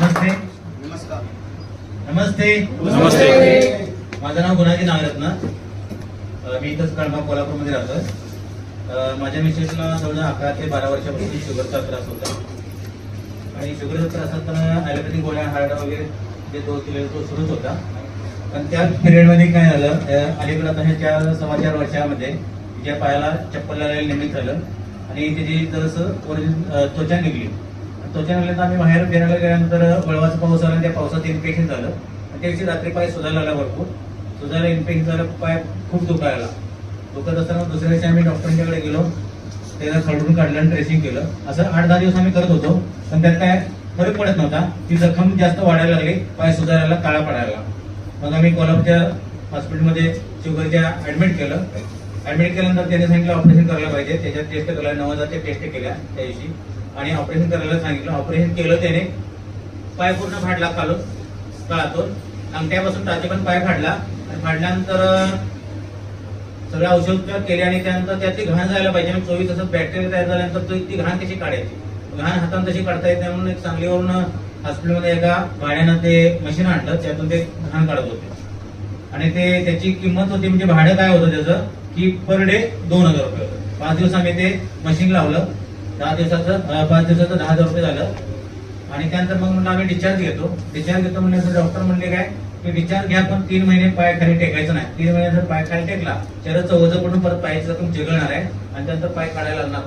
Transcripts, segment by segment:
नमस्ते. नमस्कार. नमस्ते. नमस्ते. माझं नाव गुणाजी नागरत्न. मी इथंच कळमा कोल्हापूरमध्ये राहतो अं, माझ्या मिसेसला जवळजवळ अकरा ते बारा वर्षापासून शुगरचा त्रास होता. आणि शुगरचा त्रास असताना ॲलोपॅथिक गोळ्या हार्ड वगैरे जे डोस दिलेला तो सुरूच होता. पण त्या पिरियडमध्ये काय झालं अं, अलीकडं आता हे चार सव्वा चार वर्षामध्ये तिच्या पायाला चप्पल लागायला निमित्त झालं. आणि तिची जरासं ओरिजिन त्वचा निघली. त्याच्यानंतर आम्ही बाहेर फिरायला गेल्यानंतर वळवाचा पाऊस आला त्या पावसात इन्फेक्शन झालं. आणि त्या दिवशी रात्री पाय सुजायला आला भरपूर. सुजायला इन्फेक्शन झालं पाय खूप दुखायला दुखत असताना दुसऱ्या दिवशी आम्ही डॉक्टरांच्याकडे गेलो. त्याला खडून काढलं आणि ड्रेसिंग केलं. असं आठ दहा दिवस आम्ही करत होतो. पण त्यात काय फरक पडत नव्हता. ती जखम जास्त वाढायला लागली. पाय सुधारायला काळा पडायला मग आम्ही कोल्हापूरच्या हॉस्पिटलमध्ये शुगरच्या ऍडमिट केलं. ऍडमिट केल्यानंतर त्याने सांगितलं ऑपरेशन करायला पाहिजे. त्याच्यात टेस्ट करायला नऊ हजारच्या टेस्ट केल्या त्या दिवशी. आणि ऑपरेशन करायला सांगितलं. ऑपरेशन केलं त्याने. पाय पूर्ण फाडला खालून काळातून अंगठ्यापासून टाचे पण पाय फाडला. आणि फाडल्यानंतर सगळे औषध केले आणि त्यानंतर त्याची घाण जायला पाहिजे. आणि चोवीस तासात बॅक्टेरिया तयार झाल्यानंतर तो- ती घाण कशी काढायची? घाण हातानं तशी काढता येत नाही म्हणून एक सांगलीवरून हॉस्पिटलमध्ये एका भाड्यानं ते मशीन आणलं. त्यातून ते घाण काढत होते. आणि ते त्याची किंमत होती म्हणजे भाडं काय होतं त्याचं? की पर डे दोन हजार रुपये होतं. पाच दिवस आम्ही ते मशीन लावलं. दहा दिवसाचं पाच दिवसाचं दहा हजार रुपये झालं. आणि त्यानंतर मग म्हणलं आम्ही डिस्चार्ज घेतो. डिस्चार्ज घेतो म्हणल्यानंतर डॉक्टर म्हणले काय की डिस्चार्ज घ्या पण तीन महिने पाय खाली टेकायचं नाही. तीन महिने जर पाय खाली टेकला शरीराचं ओझं पडून परत पायचं जखम चिघळणार आहे आणि त्यानंतर पाय काढायला लागणार.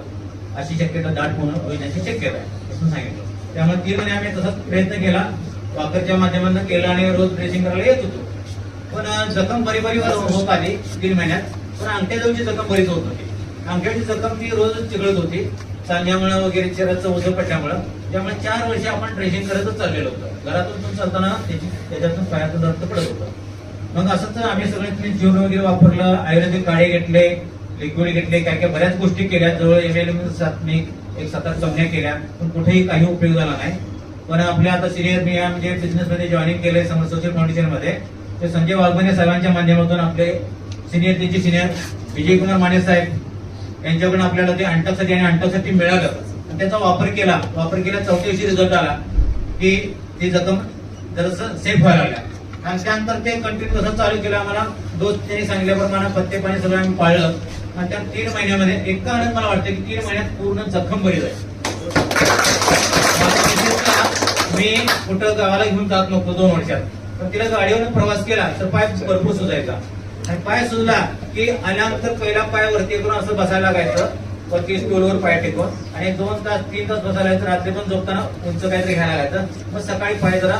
अशी शक्यता दाट होणं होण्याची शक्यता आहे असं सांगितलं. त्यामुळे तीन महिने आम्ही तसाच प्रयत्न केला. वाकरच्या माध्यमातून केला आणि रोज ड्रेसिंग करायला येत होतो. पण जखम बरी बरी हो-, होत आली तीन महिन्यात. पण अंगठ्याजवळची जखम बरीच होत होती. अंगठ्याची जखम ती रोज चिघळत होती. सांज्यामुळं वगैरे शरीराचं ओझं पडल्यामुळं त्यामुळे चार वर्ष आपण ड्रेसिंग करतच चाललेलो होतो. घरातून चालताना त्याची त्याच्यातून पायातून रक्त पडत होतं. मग असंच आम्ही सगळे जीवन वगैरे वापरलं आयुर्वेदिक काळे घेतले लिक्विड घेतले काय काय बऱ्याच गोष्टी केल्या. जवळ एम एल सात मी एक सात आठ कंपन्या केल्या. पण कुठेही काही उपयोग झाला नाही. पण आपल्या आता सिनियर मी म्हणजे बिझनेसमध्ये जॉईनिंग केलंय समर सोशल फाउंडेशनमध्ये ते संजय वाघमाने साहेबांच्या माध्यमातून आपले सिनियर त्यांचे सिनियर विजयकुमार माने साहेब यांच्याकडून आपल्याला ते अंटकसाठी आणि अंटकसाठी मिळालं. आणि त्याचा वापर केला. वापर केला चौथ्या दिवशी रिझल्ट आला. की ती जखम जरासं सेफ व्हायला लागल्या. आणि त्यानंतर ते कंटिन्यू कसं चालू केलं आम्हाला. डोस त्यांनी सांगितल्याप्रमाणे पत्ते पाणी सगळं आम्ही पाळलं. आणि त्या तीन महिन्यामध्ये एका आनंद मला वाटतं की तीन महिन्यात पूर्ण जखम बरी जाईल मी कुठं गावाला घेऊन जात नव्हतो दोन वर्षात. पण तिला गाडीवर प्रवास केला. तर पाय भरपूर सुजायचा. आणि पाय सुजला की आल्यानंतर पहिला पाय वरती करून असं बसायला लागायचं. वरती स्टूलवर पाय टेकून. आणि दोन तास तीन तास बसायला लागायचं. रात्री पण झोपताना उंच काहीतरी घ्यायला लागायचं. मग सकाळी पाय जरा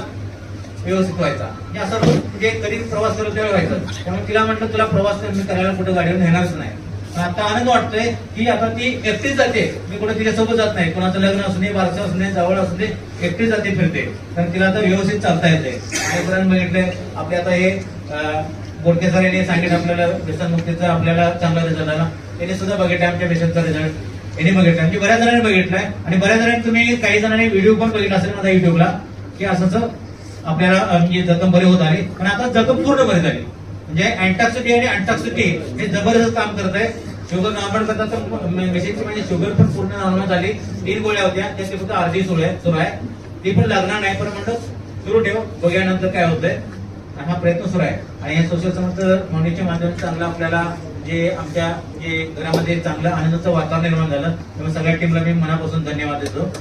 व्यवस्थित व्हायचा. हे असं म्हणजे कधी प्रवास करत त्यावेळी व्हायचं. त्यामुळे तिला म्हटलं तुला प्रवास मी करायला कुठं गाडीवर नेणारच नाही. पण आता आनंद वाटतोय की आता ती एकटीच जाते. मी कुठे तिच्यासोबत जात नाही. कोणाचं लग्न असू नये बारसं असू नये जवळ असू नये एकटीच जाते फिरते. कारण तिला आता व्यवस्थित चालता येते आणि बघितलंय आपले आता हे अं, बोडके सर यांनी सांगितलं आपल्याला व्यसनमुक्तीचा आपल्याला चांगला रिझल्ट आला. त्यांनी सुद्धा बघितला आमच्या पेशंटचा रिझल्ट यांनी बघितला. आमची बऱ्याच जणांनी बघितलाय आणि बऱ्याच जणांनी तुम्ही काही जणांनी व्हिडिओ पण बघितला असेल माझा युट्यूबला की असंच आपल्याला म्हणजे जखम बरी होत आली. पण आता जखम पूर्ण बरी झाली. म्हणजे अँटॉक्सिटी आणि अँटॉक्सिटी हे जबरदस्त काम करत आहे शुगर नॉर्मल करता तर मेसेजची म्हणजे शुगर पण पूर्ण नॉर्मल झाली. तीन गोळ्या होत्या. त्याची फक्त अर्धी सुरू आहे सुरू आहे. ती पण लागणार नाही. पण म्हणलं सुरू ठेव. बघ्यानंतर काय होतंय. हा प्रयत्न सुरू आहे. आणि या सोशल समर्थ फाउंडेशनच्या माध्यमातून चांगलं आपल्याला जे आमच्या जे घरामध्ये चांगलं आनंदाचं वातावरण निर्माण झालं त्यामुळे सगळ्या टीमला मी मनापासून धन्यवाद देतो.